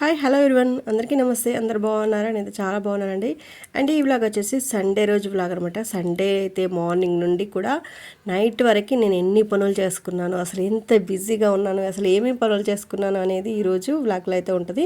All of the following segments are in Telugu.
Hi hello everyone. అందరికీ నమస్తే. అందరు బాగున్నారా? నేను చాలా బాగున్నానండి. అండ్ ఈ వ్లాగ్ వచ్చేసి సండే రోజు వ్లాగ్ అనమాట సండే అయితే మార్నింగ్ నుండి కూడా నైట్ వరకు నేను ఎన్ని పనులు చేసుకున్నాను అసలు ఎంత బిజీగా ఉన్నాను అసలు ఏమేమి పనులు చేసుకున్నాను అనేది ఈరోజు వ్లాగ్లో అయితే ఉంటుంది.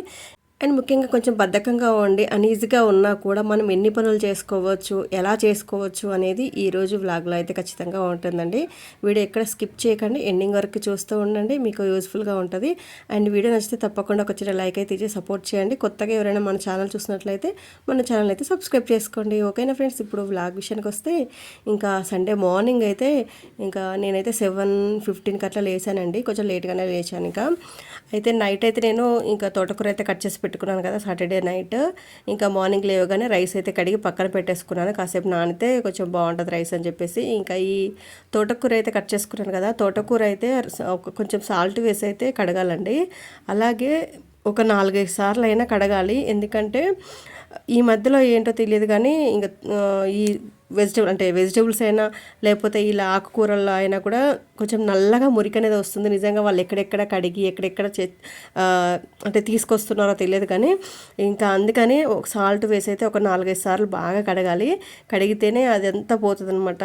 అండ్ ముఖ్యంగా కొంచెం బద్ధకంగా ఉండి అనీజీగా ఉన్నా కూడా మనం ఎన్ని పనులు చేసుకోవచ్చు ఎలా చేసుకోవచ్చు అనేది ఈరోజు వ్లాగ్లో అయితే ఖచ్చితంగా ఉంటుందండి. వీడియో ఎక్కడ స్కిప్ చేయకండి ఎండింగ్ వరకు చూస్తూ ఉండండి మీకు యూస్ఫుల్గా ఉంటుంది. అండ్ వీడియో నచ్చితే తప్పకుండా ఒక చిన్న లైక్ అయితే ఇచ్చి సపోర్ట్ చేయండి. కొత్తగా ఎవరైనా మన ఛానల్ చూసినట్లయితే మన ఛానల్ అయితే సబ్స్క్రైబ్ చేసుకోండి. ఓకేనా ఫ్రెండ్స్? ఇప్పుడు వ్లాగ్ విషయానికి వస్తే ఇంకా సండే మార్నింగ్ అయితే ఇంకా నేనైతే సెవెన్ ఫిఫ్టీన్కి అట్లా లేచానండి. కొంచెం లేట్గానే లేచాను ఇంకా. అయితే నైట్ అయితే నేను ఇంకా తోటకూర అయితే కట్ చేసి పెట్టుకున్నాను కదా సాటర్డే నైట్ ఇంకా మార్నింగ్ లేవగానే రైస్ అయితే కడిగి పక్కన పెట్టేసుకున్నాను. కాసేపు నానితే కొంచెం బాగుంటుంది రైస్ అని చెప్పేసి. ఇంకా ఈ తోటకూర అయితే కట్ చేసుకున్నాను కదా తోటకూర అయితే కొంచెం సాల్ట్ వేసి అయితే కడగాలండి. అలాగే ఒక నాలుగైదు సార్లు అయినా కడగాలి. ఎందుకంటే ఈ మధ్యలో ఏంటో తెలియదు కానీ ఇంకా ఈ వెజిటబుల్ అంటే వెజిటబుల్స్ అయినా లేకపోతే ఇలా ఆకుకూరల్లో అయినా కూడా కొంచెం నల్లగా మురికి అనేది వస్తుంది. నిజంగా వాళ్ళు ఎక్కడెక్కడ కడిగి ఎక్కడెక్కడ చే అంటే తీసుకొస్తున్నారో తెలియదు కానీ ఇంకా అందుకని ఒక సాల్ట్ వేసి అయితే ఒక నాలుగైదు సార్లు బాగా కడగాలి. కడిగితేనే అది ఎంత పోతుంది అనమాట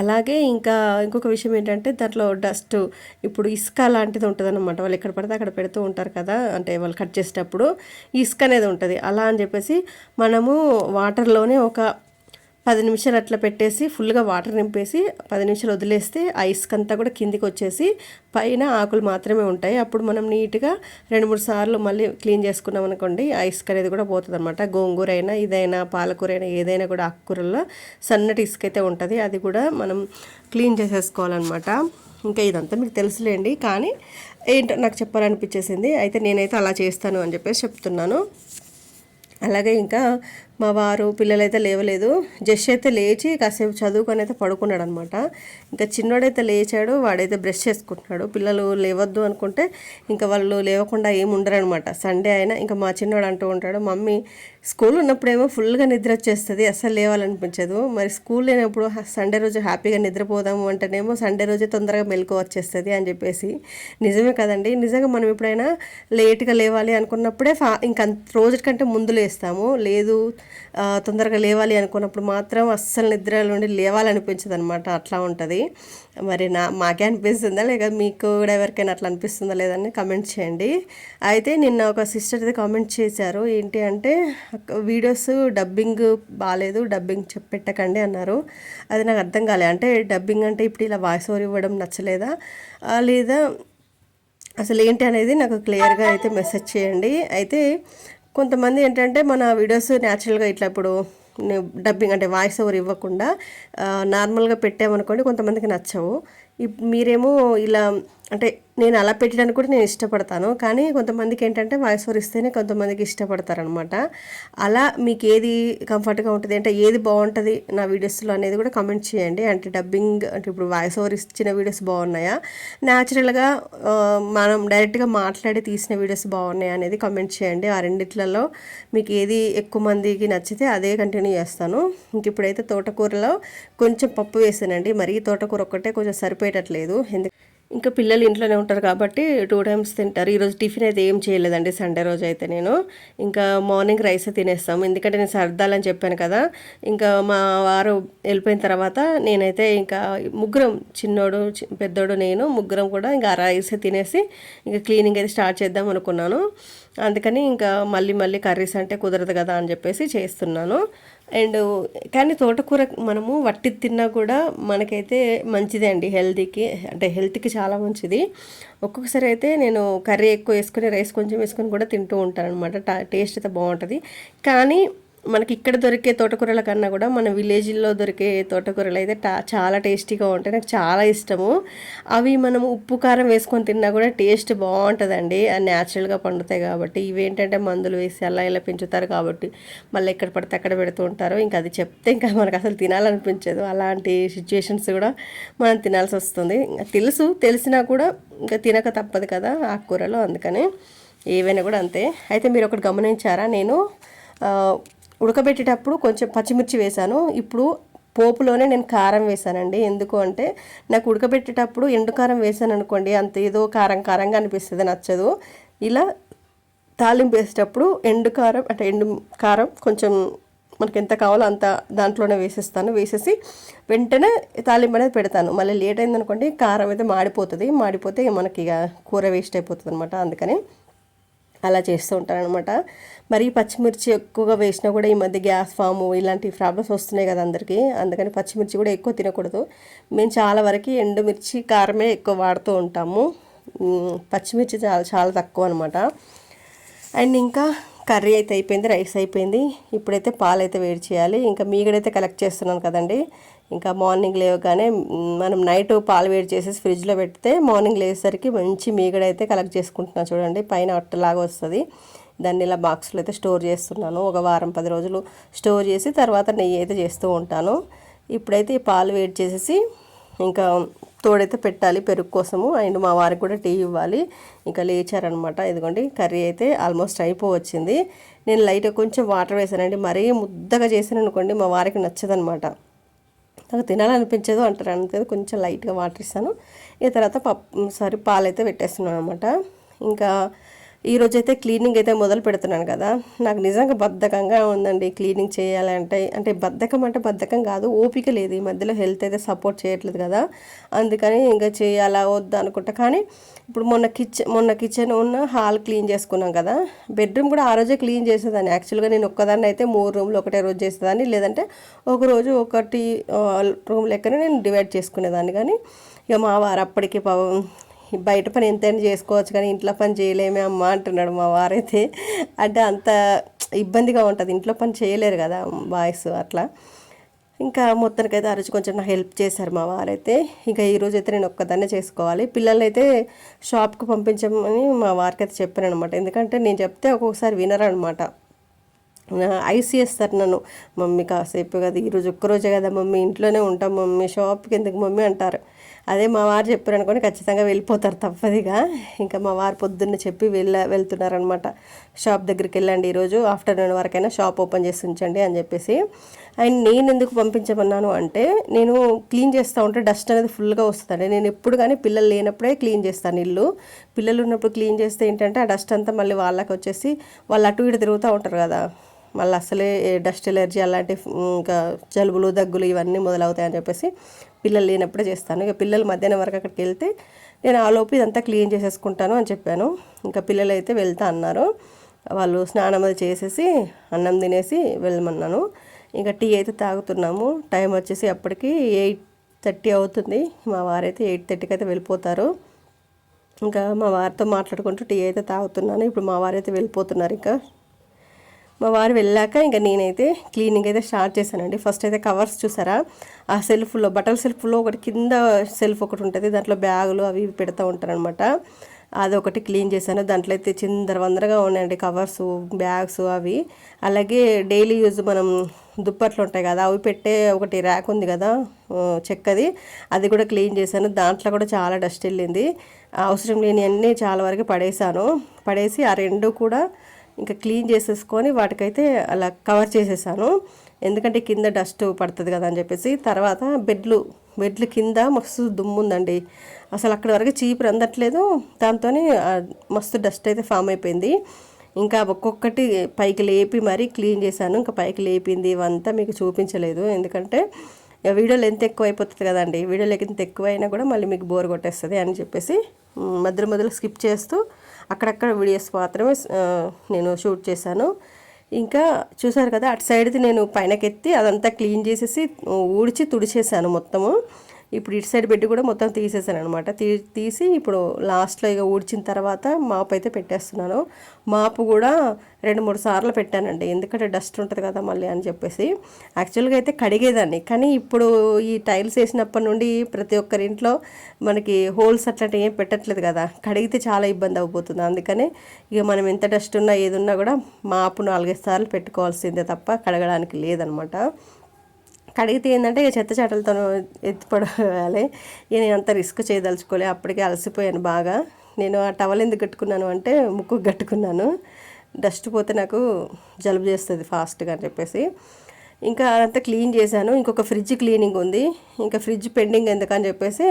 అలాగే ఇంకా ఇంకొక విషయం ఏంటంటే దాంట్లో డస్ట్ ఇప్పుడు ఇసుక లాంటిది ఉంటుంది అనమాట వాళ్ళు ఎక్కడ పడితే అక్కడ పెడుతూ ఉంటారు కదా అంటే వాళ్ళు కట్ చేసేటప్పుడు ఇసుక అనేది ఉంటుంది. అలా అని చెప్పేసి మనము వాటర్లోనే ఒక పది నిమిషాలు అట్లా పెట్టేసి ఫుల్గా వాటర్ నింపేసి పది నిమిషాలు వదిలేస్తే ఆ ఇసుక అంతా కూడా కిందికి వచ్చేసి పైన ఆకులు మాత్రమే ఉంటాయి. అప్పుడు మనం నీట్గా రెండు మూడు సార్లు మళ్ళీ క్లీన్ చేసుకున్నాం అనుకోండి ఆ ఇసుక అనేది కూడా పోతుంది అనమాట గోంగూర అయినా ఇదైనా పాలకూర అయినా ఏదైనా కూడా ఆకుకూరల్లో సన్నటి ఇసుక అయితే ఉంటుంది. అది కూడా మనం క్లీన్ చేసేసుకోవాలన్నమాట. ఇంకా ఇదంతా మీకు తెలుసులేండి. కానీ ఏంటో నాకు చెప్పాలనిపించేసింది. అయితే నేనైతే అలా చేస్తాను అని చెప్పేసి చెప్తున్నాను. అలాగే ఇంకా మా వారు పిల్లలైతే లేవలేదు. జస్ట్ అయితే లేచి కాసేపు చదువుకొని అయితే పడుకున్నాడు అనమాట ఇంకా చిన్నోడైతే లేచాడు వాడైతే బ్రష్ చేసుకుంటున్నాడు. పిల్లలు లేవద్దు అనుకుంటే ఇంకా వాళ్ళు లేవకుండా ఏమి ఉండరనమాట. సండే అయినా ఇంకా మా చిన్నోడు అంటూ ఉంటాడు మమ్మీ స్కూల్ ఉన్నప్పుడేమో ఫుల్గా నిద్ర వచ్చేస్తుంది అస్సలు లేవాలనిపించదు. మరి స్కూల్ లేనప్పుడు సండే రోజు హ్యాపీగా నిద్రపోదాము అంటేనేమో సండే రోజే తొందరగా మెలకు వచ్చేస్తుంది అని చెప్పేసి. నిజమే కదండి నిజంగా మనం ఎప్పుడైనా లేట్గా లేవాలి అనుకున్నప్పుడే ఫా ఇంకా రోజు కంటే ముందు లేస్తాము. లేదు తొందరగా లేవాలి అనుకున్నప్పుడు మాత్రం అస్సలు నిద్ర నుండి లేవాలనిపించదు అనమాట అట్లా ఉంటుంది. మరి నా మాకే అనిపిస్తుందా? లేక మీకు కూడా ఎవరికైనా అట్లా అనిపిస్తుందా లేదని కమెంట్ చేయండి. అయితే నిన్న ఒక సిస్టర్ అయితే కామెంట్ చేశారు. ఏంటి అంటే వీడియోస్ డబ్బింగ్ బాగాలేదు డబ్బింగ్ చెప్పెట్టకండి అన్నారు. అది నాకు అర్థం కాలే. అంటే డబ్బింగ్ అంటే ఇప్పుడు ఇలా వాయిస్ ఓవర్ ఇవ్వడం నచ్చలేదా? లేదా అసలు ఏంటి అనేది నాకు క్లియర్గా అయితే మెసేజ్ చేయండి. అయితే కొంతమంది ఏంటంటే మన వీడియోస్ న్యాచురల్గా ఇట్లా ఇప్పుడు డబ్బింగ్ అంటే వాయిస్ ఓవర్ ఇవ్వకుండా నార్మల్గా పెట్టామనుకోండి కొంతమందికి నచ్చవు. మీరేమో ఇలా అంటే నేను అలా పెట్టడానికి కూడా నేను ఇష్టపడతాను. కానీ కొంతమందికి ఏంటంటే వాయిస్ ఓవర్ ఇస్తేనే కొంతమందికి ఇష్టపడతారనమాట. అలా మీకు ఏది కంఫర్ట్గా ఉంటుంది? అంటే ఏది బాగుంటుంది నా వీడియోస్లో అనేది కూడా కమెంట్ చేయండి. అంటే డబ్బింగ్ అంటే ఇప్పుడు వాయిస్ ఓవర్ ఇచ్చిన వీడియోస్ బాగున్నాయా? న్యాచురల్గా మనం డైరెక్ట్గా మాట్లాడి తీసిన వీడియోస్ బాగున్నాయా అనేది కమెంట్ చేయండి. ఆ రెండిట్లలో మీకు ఏది ఎక్కువ మందికి నచ్చితే అదే కంటిన్యూ చేస్తాను. ఇంక ఇప్పుడైతే తోటకూరలో కొంచెం పప్పు వేసానండి. మరీ తోటకూర ఒక్కటే కొంచెం సరిపోయేటట్లేదు. ఎందుకు ఇంకా పిల్లలు ఇంట్లోనే ఉంటారు కాబట్టి టూ టైమ్స్ తింటారు. ఈరోజు టిఫిన్ అయితే ఏం చేయలేదండి సండే రోజు అయితే నేను. ఇంకా మార్నింగ్ రైస్ తినేస్తాం ఎందుకంటే నేను సర్దాలని చెప్పాను కదా. ఇంకా మా వారు వెళ్ళిపోయిన తర్వాత నేనైతే ఇంకా ముగ్గురం చిన్నోడు పెద్దోడు నేను ముగ్గురం కూడా ఇంకా రైస్ తినేసి ఇంకా క్లీనింగ్ అయితే స్టార్ట్ చేద్దాం అనుకున్నాను. అందుకని ఇంకా మళ్ళీ మళ్ళీ కర్రీస్ అంటే కుదరదు కదా అని చెప్పేసి చేస్తున్నాను. అండ్ కానీ తోటకూర మనము వట్టి తిన్నా కూడా మనకైతే మంచిదే అండి హెల్తీకి అంటే హెల్త్కి చాలా మంచిది. ఒక్కొక్కసారి అయితే నేను కర్రీ ఎక్కువ వేసుకుని రైస్ కొంచెం వేసుకొని కూడా తింటూ ఉంటాను అనమాట టేస్ట్ అయితే బాగుంటుంది. కానీ మనకి ఇక్కడ దొరికే తోటకూరల కన్నా కూడా మన విలేజ్లో దొరికే తోటకూరలు అయితే చాలా టేస్టీగా ఉంటాయి. నాకు చాలా ఇష్టము. అవి మనం ఉప్పు కారం వేసుకొని తిన్నా కూడా టేస్ట్ బాగుంటుందండి. అది న్యాచురల్గా పండుతాయి కాబట్టి. ఇవేంటంటే మందులు వేసి అలా ఇలా పెంచుతారు కాబట్టి మళ్ళీ ఎక్కడ పడితే అక్కడ పెడుతూ ఉంటారు. ఇంకా అది చెప్తే ఇంకా మనకు అసలు తినాలనిపించదు. అలాంటి సిచ్యువేషన్స్ కూడా మనం తినాల్సి వస్తుంది. తెలుసు తెలిసినా కూడా ఇంకా తినక తప్పదు కదా ఆకుకూరలు అందుకని ఏవైనా కూడా అంతే. అయితే మీరు ఒకటి గమనించారా? నేను ఉడకబెట్టేటప్పుడు కొంచెం పచ్చిమిర్చి వేశాను. ఇప్పుడు పోపులోనే నేను కారం వేసానండి ఎందుకు అంటే నాకు ఉడకబెట్టేటప్పుడు ఎండు కారం వేసాను అనుకోండి అంత ఏదో కారం కారంగా అనిపిస్తుంది నచ్చదు. ఇలా తాలింపు వేసేటప్పుడు ఎండు కారం అంటే ఎండు కారం కొంచెం మనకి ఎంత కావాలో అంత దాంట్లోనే వేసేస్తాను. వేసేసి వెంటనే తాలింపు అనేది పెడతాను. మళ్ళీ లేట్ అయిందనుకోండి కారం అయితే మాడిపోతుంది. మాడిపోతే మనకి ఇక కూర వేస్ట్ అయిపోతుంది అనమాట అందుకని అలా చేస్తూ ఉంటాను అనమాట మరి పచ్చిమిర్చి ఎక్కువగా వేసినా కూడా ఈ మధ్య గ్యాస్ ఫాము ఇలాంటి ప్రాబ్లమ్స్ వస్తున్నాయి కదా అందరికీ. అందుకని పచ్చిమిర్చి కూడా ఎక్కువ తినకూడదు. మేము చాలా వరకు ఎండుమిర్చి కారమే ఎక్కువ వాడుతూ ఉంటాము. పచ్చిమిర్చి చాలా చాలా తక్కువ అనమాట అండ్ ఇంకా కర్రీ అయితే అయిపోయింది రైస్ అయిపోయింది. ఇప్పుడైతే పాలు అయితే వేడి చేయాలి. ఇంకా మీగడైతే కలెక్ట్ చేస్తున్నాను కదండి. ఇంకా మార్నింగ్ లేవగానే మనం నైట్ పాలు వేడి చేసేసి ఫ్రిడ్జ్లో పెడితే మార్నింగ్ లేచేసరికి మంచి మీగడైతే కలెక్ట్ చేసుకుంటున్నాను చూడండి. పైన అట్టలాగా వస్తుంది. దాన్ని ఇలా బాక్స్లో అయితే స్టోర్ చేస్తున్నాను. ఒక వారం పది రోజులు స్టోర్ చేసి తర్వాత నెయ్యి అయితే చేస్తూ ఉంటాను. ఇప్పుడైతే ఈ పాలు వేడి చేసేసి ఇంకా తోడైతే పెట్టాలి పెరుగు కోసము. అండ్ మా వారికి కూడా టీ ఇవ్వాలి. ఇంకా లేచారనమాట. ఇదిగోండి కర్రీ అయితే ఆల్మోస్ట్ అయిపోవచ్చింది. నేను లైట్గా కొంచెం వాటర్ వేసానండి. మరీ ముద్దగా చేసాను అనుకోండి మా వారికి నచ్చదనమాట. నాకు తినాలనిపించదు అంటారు. అంతే కొంచెం లైట్గా వాటర్ ఇస్తాను. ఈ తర్వాత పప్పు సారీ పాలు అయితే పెట్టేస్తున్నాను అనమాట ఇంకా ఈరోజు అయితే క్లీనింగ్ అయితే మొదలు పెడుతున్నాను కదా. నాకు నిజంగా బద్ధకంగా ఉందండి క్లీనింగ్ చేయాలంటే అంటే. బద్ధకం అంటే బద్ధకం కాదు ఓపిక లేదు. ఈ మధ్యలో హెల్త్ అయితే సపోర్ట్ చేయట్లేదు కదా. అందుకని ఇంకా చేయాలా వద్దా అనుకుంటా. కానీ ఇప్పుడు మొన్న కిచెన్ మొన్న కిచెన్ ఉన్న హాల్ క్లీన్ చేసుకున్నాం కదా. బెడ్రూమ్ కూడా ఆ రోజే క్లీన్ చేసేదాన్ని. యాక్చువల్గా నేను ఒక్కదాన్ని అయితే మూడు రూమ్లు ఒకటే రోజు చేసేదాన్ని. లేదంటే ఒక రోజు ఒకటి రూమ్ లెక్కనే నేను డివైడ్ చేసుకునేదాన్ని. కానీ ఇక మా వారు అప్పటికి పాపం బయట పని ఎంతైనా చేసుకోవచ్చు కానీ ఇంట్లో పని చేయలేమే అమ్మ అంటున్నాడు మా వారైతే. అంటే అంత ఇబ్బందిగా ఉంటుంది. ఇంట్లో పని చేయలేరు కదా బాయ్స్ అట్లా. ఇంకా మొత్తానికైతే ఆ రోజు కొంచెం నాకు హెల్ప్ చేశారు మా వారైతే. ఇంకా ఈ రోజు అయితే నేను ఒక్కదాన్నే చేసుకోవాలి. పిల్లల్ని అయితే షాప్కి పంపించమని మా వారికి అయితే చెప్పాను అనమాట ఎందుకంటే నేను చెప్తే ఒక్కొక్కసారి వినరనమాట ఐసీఎస్ సార్ నన్ను మమ్మీ కాసేపు కదా ఈరోజు ఒక్కరోజే కదా మమ్మీ ఇంట్లోనే ఉంటాం మమ్మీ షాప్కి ఎందుకు మమ్మీ అంటారు. అదే మా వారు చెప్పారు అనుకోని ఖచ్చితంగా వెళ్ళిపోతారు తప్పదిగా. ఇంకా మా వారు పొద్దున్న చెప్పి వెళ్ళ వెళ్తున్నారనమాట షాప్ దగ్గరికి వెళ్ళండి ఈరోజు ఆఫ్టర్నూన్ వరకైనా షాప్ ఓపెన్ చేసి ఉంచండి అని చెప్పేసి. అండ్ నేను ఎందుకు పంపించమన్నాను అంటే నేను క్లీన్ చేస్తూ ఉంటే డస్ట్ అనేది ఫుల్గా వస్తుంది నేను ఎప్పుడు కానీ పిల్లలు లేనప్పుడే క్లీన్ చేస్తాను ఇల్లు. పిల్లలు ఉన్నప్పుడు క్లీన్ చేస్తే ఏంటంటే ఆ డస్ట్ అంతా మళ్ళీ వాళ్ళకి వచ్చేసి వాళ్ళు అటు ఇటు తిరుగుతూ ఉంటారు కదా. మళ్ళీ అసలే డస్ట్ ఎలర్జీ అలాంటి ఇంకా జలుబులు దగ్గులు ఇవన్నీ మొదలవుతాయని చెప్పేసి పిల్లలు లేనప్పుడే చేస్తాను. ఇక పిల్లలు మధ్యాహ్నం వరకు అక్కడికి వెళ్తే నేను ఆ ఇదంతా క్లీన్ చేసేసుకుంటాను అని చెప్పాను. ఇంకా పిల్లలు అయితే వెళ్తా అన్నారు. వాళ్ళు స్నానం అది చేసేసి అన్నం తినేసి వెళ్ళమన్నాను. ఇంకా టీ అయితే తాగుతున్నాము. టైం వచ్చేసి అప్పటికి ఎయిట్ థర్టీ అవుతుంది. మా వారైతే ఎయిట్ థర్టీకి అయితే వెళ్ళిపోతారు. ఇంకా మా వారితో మాట్లాడుకుంటూ టీ అయితే తాగుతున్నాను. ఇప్పుడు మా వారైతే వెళ్ళిపోతున్నారు ఇంకా. మా వారు వెళ్ళాక ఇంకా నేనైతే క్లీనింగ్ అయితే స్టార్ట్ చేశానండి. ఫస్ట్ అయితే కవర్స్ చూసారా? ఆ సెల్ఫ్లో బట్టల సెల్ఫ్లో ఒకటి కింద సెల్ఫ్ ఒకటి ఉంటుంది. దాంట్లో బ్యాగులు అవి ఇవి పెడతా ఉంటారనమాట అది ఒకటి క్లీన్ చేశాను. దాంట్లో అయితే చిందర వందరగా ఉన్నాయండి కవర్స్ బ్యాగ్స్ అవి. అలాగే డైలీ యూజ్ మనం దుప్పట్లు ఉంటాయి కదా అవి పెట్టే ఒకటి ర్యాక్ ఉంది కదా చెక్కది. అది కూడా క్లీన్ చేశాను. దాంట్లో కూడా చాలా డస్ట్ వెళ్ళింది. అవసరం లేని అన్నీ చాలా వరకు పడేశాను. పడేసి ఆ రెండు కూడా ఇంకా క్లీన్ చేసేసుకొని వాటికైతే అలా కవర్ చేసేసాను. ఎందుకంటే కింద డస్ట్ పడుతుంది కదా అని చెప్పేసి. తర్వాత బెడ్లు బెడ్లు కింద మస్తు దుమ్ము ఉందండి. అసలు అక్కడ వరకు చీపురు అందట్లేదు. దాంతో మస్తు డస్ట్ అయితే ఫామ్ అయిపోయింది. ఇంకా ఒక్కొక్కటి పైకి లేపి మరీ క్లీన్ చేశాను. ఇంకా పైకి లేపింది ఇవంతా మీకు చూపించలేదు. ఎందుకంటే వీడియోలు వీడియో లెంత్ ఎక్కువ అయిపోతుంది కదండి. వీడియో లెంత్ ఎక్కువ అయినా కూడా మళ్ళీ మీకు బోర్ కొట్టేస్తుంది అని చెప్పేసి మ్, మధ్యలో మధ్యలో స్కిప్ చేస్తూ అక్కడక్కడ వీడియోస్ మాత్రమే నేను షూట్ చేశాను. ఇంకా చూసారు కదా అటు సైడ్ది నేను పైనకెత్తి అదంతా క్లీన్ చేసేసి ఊడ్చి తుడిచేసాను మొత్తము. ఇప్పుడు ఇటు సైడ్ పెట్టి కూడా మొత్తం తీసేసాను అనమాట తీ తీసి ఇప్పుడు లాస్ట్లో ఇక ఊడ్చిన తర్వాత మాపు అయితే పెట్టేస్తున్నాను. మాపు కూడా రెండు మూడు సార్లు పెట్టానండి. ఎందుకంటే డస్ట్ ఉంటుంది కదా మళ్ళీ అని చెప్పేసి. యాక్చువల్గా అయితే కడిగేదాన్ని. కానీ ఇప్పుడు ఈ టైల్స్ వేసినప్పటి నుండి ప్రతి ఒక్కరి ఇంట్లో మనకి హోల్స్ అట్లాంటివి ఏం పెట్టట్లేదు కదా. కడిగితే చాలా ఇబ్బంది అయిపోతుంది అందుకని ఇక మనం ఎంత డస్ట్ ఉన్నా ఏదున్నా కూడా మాపు నాలుగైదు సార్లు పెట్టుకోవాల్సిందే తప్ప కడగడానికి లేదనమాట కడిగితే ఏంటంటే ఇక చెత్త చెట్టలతో ఎత్తిపడాలి ఇక నేను అంత రిస్క్ చేయదలుచుకోలే. అప్పటికే అలసిపోయాను బాగా. నేను ఆ టవల్ ఎందుకు కట్టుకున్నాను అంటే ముక్కు కట్టుకున్నాను. డస్ట్ పోతే నాకు జలుబు చేస్తుంది ఫాస్ట్గా అని చెప్పేసి. ఇంకా అదంతా క్లీన్ చేశాను. ఇంకొక ఫ్రిడ్జ్ క్లీనింగ్ ఉంది. ఇంకా ఫ్రిడ్జ్ పెండింగ్ ఎందుకని చెప్పేసి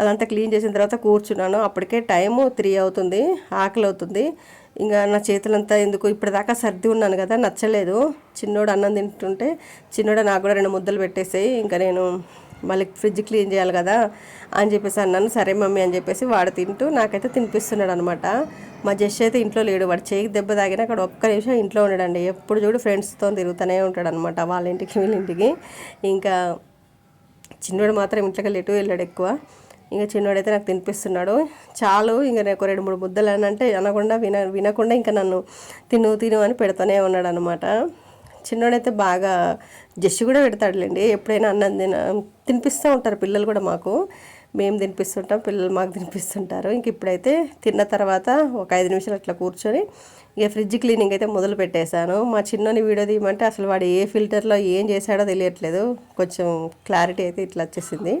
అదంతా క్లీన్ చేసిన తర్వాత కూర్చున్నాను. అప్పటికే టైము త్రీ అవుతుంది. ఆకలి అవుతుంది ఇంకా నా చేతులంతా ఎందుకు ఇప్పటిదాకా సర్ది ఉన్నాను కదా నచ్చలేదు. చిన్నోడు అన్నం తింటుంటే చిన్నోడు నాకు కూడా రెండు ముద్దలు పెట్టేసాయి ఇంకా నేను మళ్ళీ ఫ్రిడ్జ్ క్లీన్ చేయాలి కదా అని చెప్పేసి అన్నాను. సరే మమ్మీ అని చెప్పేసి వాడు తింటూ నాకైతే తినిపిస్తున్నాడు అనమాట మా జస్ అయితే ఇంట్లో లేడు వాడు చేయికి దెబ్బ తాగినా అక్కడ ఒక్క నిమిషం ఇంట్లో ఉండడండి. ఎప్పుడు చూడు ఫ్రెండ్స్తో తిరుగుతూనే ఉంటాడు అనమాట వాళ్ళ ఇంటికి వీళ్ళ ఇంటికి. ఇంకా చిన్నోడు మాత్రం ఇంట్లోకి లేటు వెళ్ళాడు ఎక్కువ. ఇంకా చిన్నోడైతే నాకు తినిపిస్తున్నాడు. చాలు ఇంకా నేను ఒక రెండు మూడు ముద్దలు అని అంటే అనకుండా విన వినకుండా ఇంకా నన్ను తిను తిను అని పెడుతూనే ఉన్నాడు అనమాట చిన్నోడైతే బాగా జస్ట్ కూడా పెడతాడులేండి. ఎప్పుడైనా అన్నం తిన తినిపిస్తూ ఉంటారు పిల్లలు కూడా మాకు. మేము తినిపిస్తుంటాం పిల్లలు మాకు తినిపిస్తుంటారు. ఇంక ఇప్పుడైతే తిన్న తర్వాత ఒక ఐదు నిమిషాలు అట్లా కూర్చొని ఇక ఫ్రిడ్జ్ క్లీనింగ్ అయితే మొదలు పెట్టేశాను. మా చిన్నోని వీడియో తీయమంటే అసలు వాడు ఏ ఫిల్టర్లో ఏం చేశాడో తెలియట్లేదు. కొంచెం క్లారిటీ అయితే ఇట్లా వచ్చేసింది.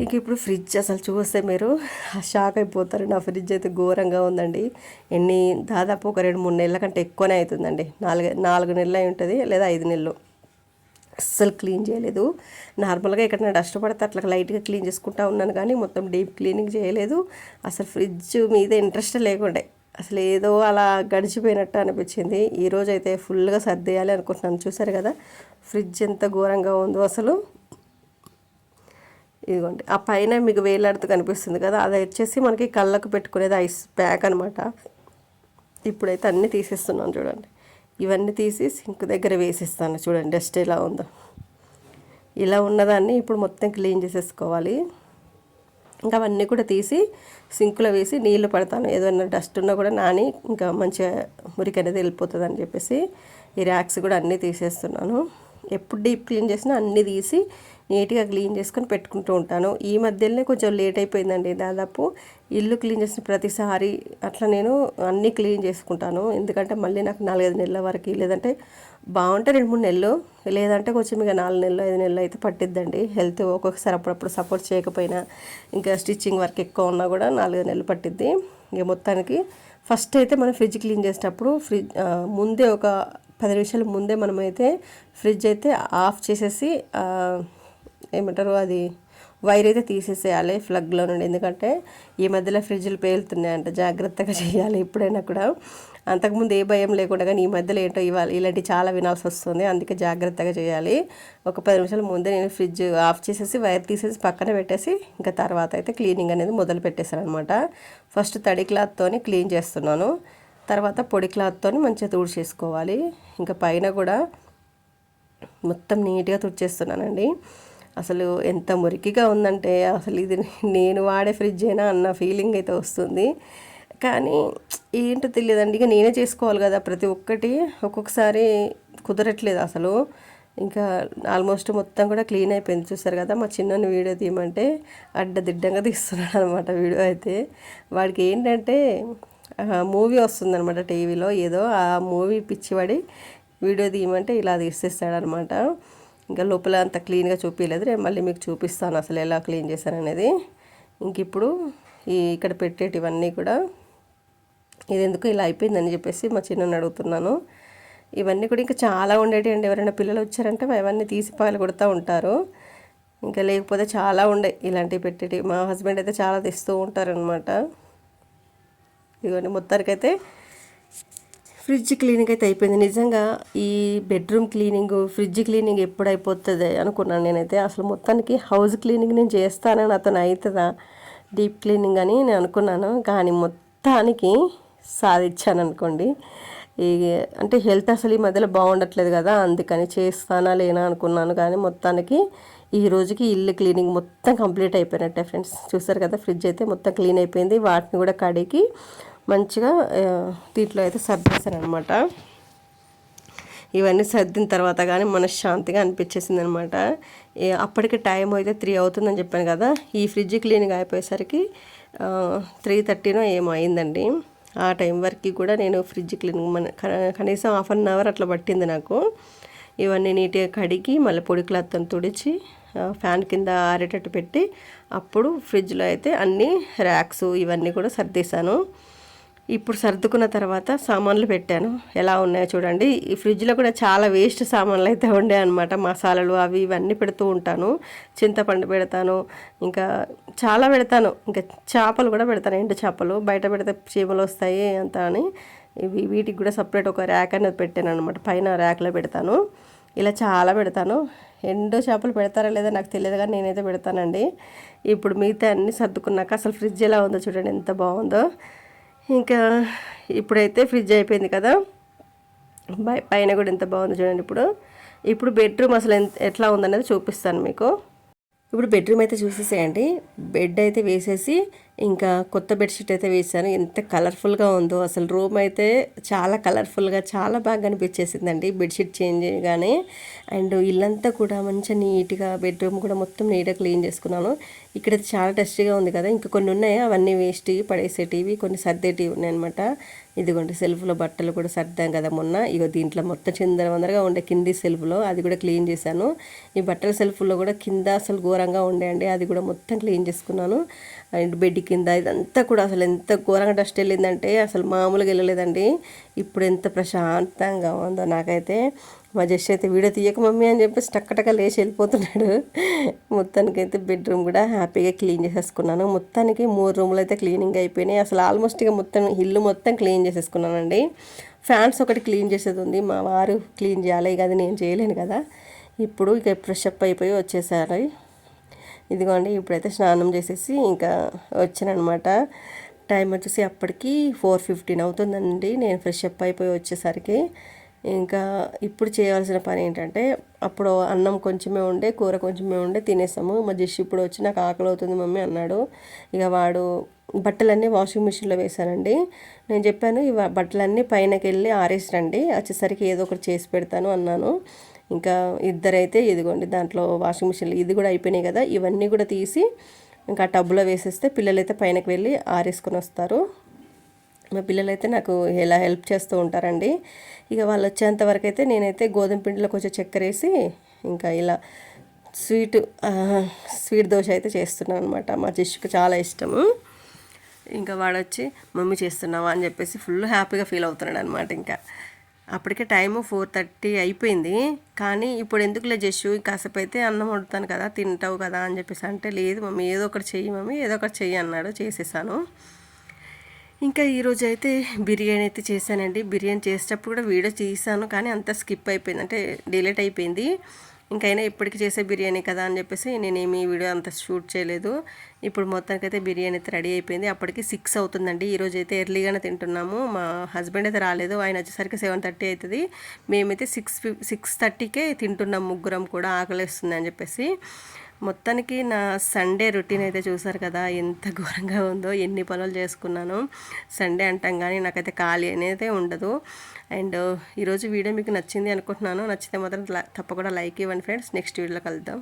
ఇంక ఇప్పుడు ఫ్రిడ్జ్ అసలు చూస్తే మీరు షాక్ అయిపోతారు. నా ఫ్రిడ్జ్ అయితే ఘోరంగా ఉందండి. ఎన్ని దాదాపు ఒక రెండు మూడు నెలల కంటే ఎక్కువనే అవుతుందండి. నాలుగు నాలుగు నెలలు అయి ఉంటుంది లేదా ఐదు నెలలు. అస్సలు క్లీన్ చేయలేదు. నార్మల్గా ఎక్కడైనా డస్ట్ పడితే అట్లా లైట్గా క్లీన్ చేసుకుంటా ఉన్నాను కానీ మొత్తం డీప్ క్లీనింగ్ చేయలేదు. అసలు ఫ్రిడ్జ్ మీద ఇంట్రెస్ట్ లేకుండే. అసలు ఏదో అలా గడిచిపోయినట్టు అనిపించింది. ఈరోజు అయితే ఫుల్గా సర్దేయాలి అనుకుంటున్నాను. చూసారు కదా? ఫ్రిడ్జ్ ఎంత ఘోరంగా ఉందో అసలు. ఇదిగోండి. ఆ పైన మీకు వేలాడుతూ కనిపిస్తుంది కదా అది వచ్చేసి మనకి కళ్ళకు పెట్టుకునేది ఐస్ ప్యాక్ అనమాట ఇప్పుడైతే అన్నీ తీసేస్తున్నాను చూడండి. ఇవన్నీ తీసి సింక్ దగ్గర వేసిస్తాను చూడండి డస్ట్ ఎలా ఉందో. ఇలా ఉన్నదాన్ని ఇప్పుడు మొత్తం క్లీన్ చేసేసుకోవాలి. ఇంకా అవన్నీ కూడా తీసి సింకులో వేసి నీళ్ళు పడతాను. ఏదైనా డస్ట్ ఉన్నా కూడా నాని ఇంకా మంచిగా మురికి అనేది వెళ్ళిపోతుంది అని చెప్పేసి ఈ ర్యాక్స్ కూడా అన్నీ తీసేస్తున్నాను. ఎప్పుడు డీప్ క్లీన్ చేసినా అన్నీ తీసి నీట్గా క్లీన్ చేసుకొని పెట్టుకుంటూ ఉంటాను. ఈ మధ్యలోనే కొంచెం లేట్ అయిపోయిందండి. దాదాపు ఇల్లు క్లీన్ చేసిన ప్రతిసారి అట్లా నేను అన్నీ క్లీన్ చేసుకుంటాను. ఎందుకంటే మళ్ళీ నాకు నాలుగైదు నెలల వరకు లేదంటే బాగుంటే రెండు మూడు నెలలు లేదంటే కొంచెం ఇక నాలుగు నెలలు ఐదు నెలలు అయితే పట్టిద్దండి. హెల్త్ ఒక్కొక్కసారి అప్పుడప్పుడు సపోర్ట్ చేయకపోయినా ఇంకా స్టిచ్చింగ్ వర్క్ ఎక్కువ ఉన్నా కూడా నాలుగైదు నెలలు పట్టిద్ది. ఇక మొత్తానికి ఫస్ట్ అయితే మనం ఫ్రిడ్జ్ క్లీన్ చేసేటప్పుడు ఫ్రిడ్జ్ ముందే ఒక పది నిమిషాల ముందే మనమైతే ఫ్రిడ్జ్ అయితే ఆఫ్ చేసేసి ఏమంటారు అది వైర్ అయితే తీసేసేయాలి ఫ్లగ్లో నుండి. ఎందుకంటే ఈ మధ్యలో ఫ్రిడ్జ్లు పేలుతున్నాయంట జాగ్రత్తగా చేయాలి ఎప్పుడైనా కూడా. అంతకుముందు ఏ భయం లేకుండా కానీ ఈ మధ్యలో ఏంటో ఇవ్వాలి ఇలాంటివి చాలా వినాల్సి వస్తుంది. అందుకే జాగ్రత్తగా చేయాలి. ఒక పది నిమిషాల ముందే నేను ఫ్రిడ్జ్ ఆఫ్ చేసేసి వైర్ తీసేసి పక్కన పెట్టేసి ఇంకా తర్వాత అయితే క్లీనింగ్ అనేది మొదలు పెట్టేశాను అనమాట ఫస్ట్ తడి క్లాత్తో క్లీన్ చేస్తున్నాను. తర్వాత పొడి క్లాత్తో మంచిగా తుడిచేసుకోవాలి. ఇంకా పైన కూడా మొత్తం నీట్గా తుడిచేస్తున్నానండి. అసలు ఎంత మురికిగా ఉందంటే అసలు ఇది నేను వాడే ఫ్రిడ్జ్ అయినా అన్న ఫీలింగ్ అయితే వస్తుంది. కానీ ఏంటో తెలియదండి. ఇక నేనే చేసుకోవాలి కదా. ప్రతి ఒక్కటి ఒక్కొక్కసారి కుదరట్లేదు అసలు. ఇంకా ఆల్మోస్ట్ మొత్తం కూడా క్లీన్ అయిపోయింది. చూసారు కదా మా చిన్న వీడియో తీయమంటే అడ్డదిడ్డంగా తీస్తున్నాడు అనమాట వీడియో అయితే. వాడికి ఏంటంటే మూవీ వస్తుందనమాట టీవీలో. ఏదో ఆ మూవీ పిచ్చివాడి వీడియో తీయమంటే ఇలా తీసేస్తాడనమాట. ఇంకా లోపల అంత క్లీన్గా చూపించలేదు రేపు మళ్ళీ మీకు చూపిస్తాను అసలు ఎలా క్లీన్ చేశాను అనేది. ఇంక ఇప్పుడు ఈ ఇక్కడ పెట్టేటివన్నీ కూడా ఇది ఎందుకు ఇలా అయిపోయిందని చెప్పేసి మా చిన్న అడుగుతున్నాను. ఇవన్నీ కూడా ఇంకా చాలా ఉండేవి అండి. ఎవరైనా పిల్లలు వచ్చారంటే అవన్నీ తీసి పాలు కొడుతూ ఉంటారు. ఇంకా లేకపోతే చాలా ఉండే ఇలాంటివి పెట్టేటి మా హస్బెండ్ అయితే చాలా తెస్తూ ఉంటారనమాట ఇవన్నీ మొత్తానికైతే ఫ్రిడ్జ్ క్లీనింగ్ అయితే అయిపోయింది. నిజంగా ఈ బెడ్రూమ్ క్లీనింగ్ ఫ్రిడ్జ్ క్లీనింగ్ ఎప్పుడు అయిపోతుంది అనుకున్నాను నేనైతే. అసలు మొత్తానికి హౌస్ క్లీనింగ్ నేను చేస్తానని అతను అవుతుందా డీప్ క్లీనింగ్ అని నేను అనుకున్నాను. కానీ మొత్తానికి సాధించాను అనుకోండి. ఈ అంటే హెల్త్ అసలు ఈ మధ్యలో బాగుండట్లేదు కదా అందుకని చేస్తానా లేనా అనుకున్నాను. కానీ మొత్తానికి ఈ రోజుకి ఇల్లు క్లీనింగ్ మొత్తం కంప్లీట్ అయిపోయినట్టే ఫ్రెండ్స్. చూసారు కదా ఫ్రిడ్జ్ అయితే మొత్తం క్లీన్ అయిపోయింది. వాటిని కూడా కడిగి మంచిగా దీంట్లో అయితే సర్దేశాను అనమాట ఇవన్నీ సర్దిన తర్వాత కానీ మనశ్శాంతిగా అనిపించేసింది అనమాట అప్పటికి టైం అయితే త్రీ అవుతుందని చెప్పాను కదా ఈ ఫ్రిడ్జ్ క్లీనింగ్ అయిపోయేసరికి త్రీ థర్టీనో ఏమో అయిందండి. ఆ టైం వరకు కూడా నేను ఫ్రిడ్జ్ క్లీనింగ్ మన కనీసం హాఫ్ అన్ అవర్ అట్లా పట్టింది నాకు. ఇవన్నీ నీట్గా కడిగి మళ్ళీ పొడి క్లాత్తో తుడిచి ఫ్యాన్ కింద ఆరేటట్టు పెట్టి అప్పుడు ఫ్రిడ్జ్లో అయితే అన్ని ర్యాక్స్ ఇవన్నీ కూడా సర్దేశాను. ఇప్పుడు సర్దుకున్న తర్వాత సామాన్లు పెట్టాను. ఎలా ఉన్నాయో చూడండి. ఈ ఫ్రిడ్జ్లో కూడా చాలా వేస్ట్ సామాన్లు అయితే ఉండే అనమాట మసాలాలు అవి ఇవన్నీ పెడుతూ ఉంటాను. చింతపండు పెడతాను. ఇంకా చాలా పెడతాను. ఇంకా చేపలు కూడా పెడతాను. ఎండు చేపలు. బయట పెడితే చీమలు వస్తాయి అంత అని. ఇవి వీటికి కూడా సపరేట్ ఒక ర్యాక్ అనేది పెట్టాను అనమాట పైన ర్యాక్లో పెడతాను. ఇలా చాలా పెడతాను. ఎండు చేపలు పెడతారా లేదా నాకు తెలియదు కానీ నేనైతే పెడతానండి. ఇప్పుడు మిగతా అన్నీ సర్దుకున్నాక అసలు ఫ్రిడ్జ్ ఎలా ఉందో చూడండి. ఎంత బాగుందో. ఇంకా ఇప్పుడైతే ఫ్రిడ్జ్ అయిపోయింది కదా. పైన కూడా ఎంత బాగుంది చూడండి ఇప్పుడు. ఇప్పుడు బెడ్రూమ్ అసలు ఎంత ఎట్లా ఉందనేది చూపిస్తాను మీకు. ఇప్పుడు బెడ్రూమ్ అయితే చూసేసేయండి. బెడ్ అయితే వేసేసి ఇంకా కొత్త బెడ్షీట్ అయితే వేసాను ఎంత కలర్ఫుల్గా ఉందో. అసలు రూమ్ అయితే చాలా కలర్ఫుల్గా చాలా బాగా అనిపించేసిందండి బెడ్షీట్ చేంజ్ చేయగానే అండ్ ఇల్లంతా కూడా మంచిగా నీట్గా బెడ్రూమ్ కూడా మొత్తం నీట్గా క్లీన్ చేసుకున్నాను. ఇక్కడ చాలా టెస్ట్గా ఉంది కదా. ఇంకా కొన్ని ఉన్నాయి. అవన్నీ వేస్ట్ పడేసేటివి కొన్ని సర్దేటివి ఉన్నాయన్నమాట. ఇదిగోండి సెల్ఫ్లో బట్టలు కూడా సర్దాం కదా మొన్న. ఇగో దీంట్లో మొత్తం చిందర వందరగా ఉండే కింది సెల్ఫ్లో అది కూడా క్లీన్ చేశాను. ఈ బట్టల సెల్ఫ్లో కూడా కింద అసలు ఘోరంగా ఉండేయండి అది కూడా మొత్తం క్లీన్ చేసుకున్నాను. అండ్ బెడ్ కింద ఇదంతా కూడా అసలు ఎంత ఘోరంగా డస్ట్ వెళ్ళిందంటే అసలు మామూలుగా వెళ్ళలేదండి. ఇప్పుడు ఎంత ప్రశాంతంగా ఉందో నాకైతే. మా జస్ట్ అయితే వీడియో తీయక మమ్మీ అని చెప్పేసి టక్కటక్క లేచి వెళ్ళిపోతున్నాడు. మొత్తానికి అయితే బెడ్రూమ్ కూడా హ్యాపీగా క్లీన్ చేసేసుకున్నాను. మొత్తానికి మూడు రూములు అయితే క్లీనింగ్ అయిపోయినాయి. అసలు ఆల్మోస్ట్ ఇక మొత్తం ఇల్లు మొత్తం క్లీన్ చేసేసుకున్నానండి. ఫ్యాన్స్ ఒకటి క్లీన్ చేసేది ఉంది మా వారు క్లీన్ చేయాలి. ఇక అది నేను చేయలేను కదా. ఇప్పుడు ఇక ఫ్రెష్ అప్ అయిపోయి వచ్చేసారు. ఇదిగోండి ఇప్పుడైతే స్నానం చేసేసి ఇంకా వచ్చానమాట టైం వచ్చేసి అప్పటికి ఫోర్ ఫిఫ్టీన్ అవుతుందండి. నేను ఫ్రెష్ అప్ అయిపోయి వచ్చేసరికి. ఇంకా ఇప్పుడు చేయాల్సిన పని ఏంటంటే అప్పుడు అన్నం కొంచెమే ఉండే కూర కొంచెమే ఉండే తినేసాము మా జస్ట్ ఇప్పుడు వచ్చి నాకు ఆకలి అవుతుంది మమ్మీ అన్నాడు. ఇక వాడు బట్టలన్నీ వాషింగ్ మిషన్లో వేశానండి నేను చెప్పాను ఈ బట్టలన్నీ పైనకి వెళ్ళి ఆరేసిరండి. వచ్చేసరికి ఏదో ఒకటి చేసి పెడతాను అన్నాను. ఇంకా ఇద్దరైతే ఇదిగోండి దాంట్లో వాషింగ్ మిషన్లు ఇది కూడా అయిపోయినాయి కదా ఇవన్నీ కూడా తీసి ఇంకా టబ్లో వేసేస్తే పిల్లలైతే పైనకి వెళ్ళి ఆరేసుకొని వస్తారు. మా పిల్లలైతే నాకు ఎలా హెల్ప్ చేస్తూ ఉంటారండి. ఇక వాళ్ళు వచ్చేంత వరకు అయితే నేనైతే గోధుమ పిండిలో కొంచెం చక్కెర వేసి ఇంకా ఇలా స్వీట్ స్వీట్ దోశ అయితే చేస్తున్నాను అనమాట మా జిష్కి చాలా ఇష్టము. ఇంకా వాడొచ్చి మమ్మీ చేస్తున్నావా? అని చెప్పేసి ఫుల్ హ్యాపీగా ఫీల్ అవుతున్నాడు అనమాట ఇంకా. అప్పటికే టైము ఫోర్ థర్టీ అయిపోయింది. కానీ ఇప్పుడు ఎందుకులే జస్సు కాసేపు అయితే అన్నం వండుతాను కదా తింటావు కదా అని చెప్పేసి అంటే లేదు మమ్మీ ఏదో ఒకటి చెయ్యి మమ్మీ ఏదో ఒకటి చెయ్యి అన్నాడు చేసేసాను. ఇంకా ఈరోజు అయితే బిర్యానీ అయితే చేశానండి. బిర్యానీ చేసేటప్పుడు కూడా వీడియో తీసాను కానీ అంత స్కిప్ అయిపోయింది. అంటే డిలేట్ అయిపోయింది. ఇంకైనా ఇప్పటికి చేసే బిర్యానీ కదా అని చెప్పేసి నేనేమి వీడియో అంత షూట్ చేయలేదు. ఇప్పుడు మొత్తానికి అయితే బిర్యానీ అయితే రెడీ అయిపోయింది. అప్పటికి సిక్స్ అవుతుందండి. ఈరోజు అయితే ఎర్లీగానే తింటున్నాము. మా హస్బెండ్ అయితే రాలేదు. ఆయన వచ్చేసరికి సెవెన్ థర్టీ అవుతుంది మేమైతే సిక్స్ సిక్స్ థర్టీకే తింటున్నాం ముగ్గురం కూడా. ఆకలిస్తుంది అని చెప్పేసి. మొత్తానికి నా సండే రొటీన్ అయితే చూసారు కదా ఎంత ఘోరంగా ఉందో ఎన్ని పనులు చేసుకున్నాను. సండే అంటాం కానీ నాకైతే ఖాళీ అనేది ఉండదు. అండ్ ఈరోజు వీడియో మీకు నచ్చింది అనుకుంటున్నాను. నచ్చితే మాత్రం తప్పకుండా లైక్ ఇవ్వండి ఫ్రెండ్స్. నెక్స్ట్ వీడియోలో కలుద్దాం.